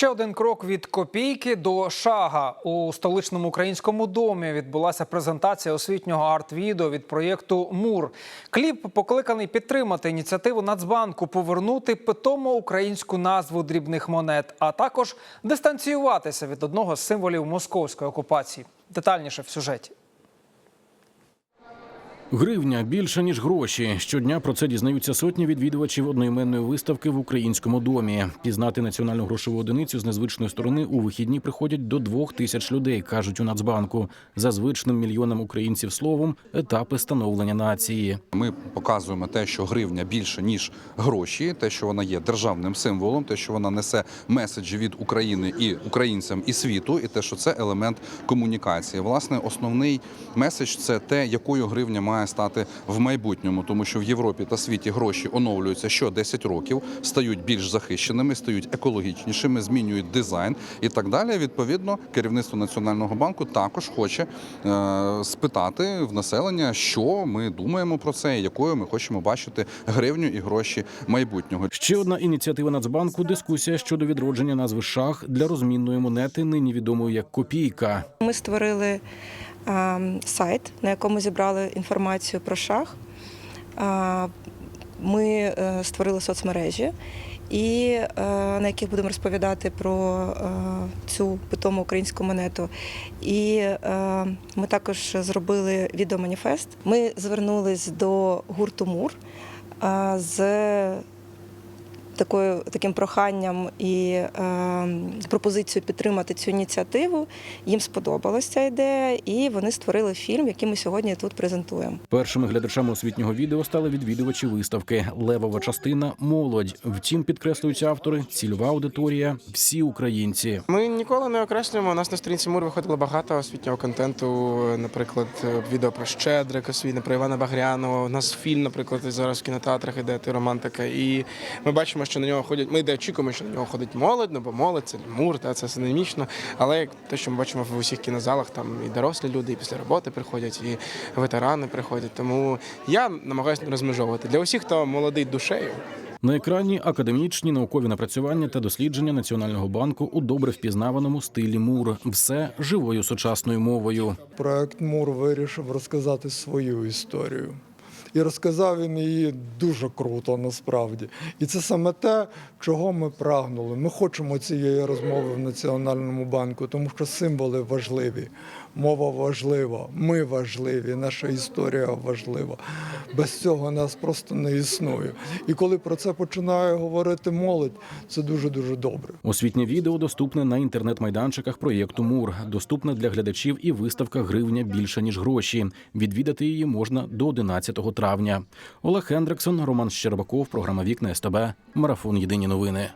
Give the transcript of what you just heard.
Ще один крок від копійки до шага у столичному українському домі відбулася презентація освітнього арт-відео від проєкту Мур. Кліп покликаний підтримати ініціативу Нацбанку, повернути питому українську назву дрібних монет, а також дистанціюватися від одного з символів московської окупації. Детальніше в сюжеті. Гривня більше ніж гроші. Щодня про це дізнаються сотні відвідувачів одноіменної виставки в українському домі. Пізнати національну грошову одиницю з незвичної сторони у вихідні приходять до двох тисяч людей, кажуть у Нацбанку. За звичним мільйонам українців словом етапи становлення нації. Ми показуємо те, що гривня більше ніж гроші, те, що вона є державним символом, те, що вона несе меседжі від України і українцям і світу, і те, що це елемент комунікації. Власне, основний меседж це те, якою гривня має стати в майбутньому, тому що в Європі та світі гроші оновлюються що 10 років, стають більш захищеними, стають екологічнішими, змінюють дизайн і так далі. Відповідно, керівництво національного банку також хоче е, спитати в населення, що ми думаємо про це, якою ми хочемо бачити гривню і гроші майбутнього. Ще одна ініціатива Нацбанку дискусія щодо відродження назви шах для розмінної монети, нині відомої як копійка. Ми створили сайт, на якому зібрали інформацію про шах. Е, Ми е, створили соцмережі, і е, на яких будемо розповідати про цю питому українську монету. І ми також зробили відеоманіфест. Ми звернулись до гурту Мур з такою таким проханням і е, пропозицією підтримати цю ініціативу. Їм сподобалася ця ідея, і вони створили фільм, який ми сьогодні тут презентуємо. Першими глядачами освітнього відео стали відвідувачі виставки. Левова частина молодь. Втім, підкреслюють автори, цільова аудиторія всі українці. Ми ніколи не окреслюємо. У нас на сторінці Мур виходило багато освітнього контенту. Наприклад, відео про Щедрик, освітне, про Івана Багрянова. У нас фільм, наприклад, зараз в кінотеатрах іде «Ти романтика. І ми бачимо, що на нього ходять. Ми де очікуємо, що на нього ходить молодь, ну бо молодь це Мур, та це синемічно. Але як те, що ми бачимо в усіх кінозалах, там і дорослі люди, і після роботи приходять, і ветерани приходять. Тому я намагаюся розмежовувати для усіх, хто молодий душею. На екрані академічні наукові напрацювання та дослідження Національного банку у добре впізнаваному стилі мур. Все живою сучасною мовою. Проект Мур вирішив розказати свою історію. І розказав він її дуже круто насправді. І це саме те, чого ми прагнули. Ми хочемо цієї розмови в Національному банку, тому що символи важливі, мова важлива, ми важливі, наша історія важлива. Без цього нас просто не існує. І коли про це починає говорити молодь, це дуже дуже добре. Освітнє відео доступне на інтернет-майданчиках проєкту Мур. Доступне для глядачів і виставка Гривня більше ніж гроші. Відвідати її можна до 11 травня. Олег Хендриксон, Роман Щербаков, програма Вікна СТБ. Марафон Єдині новини.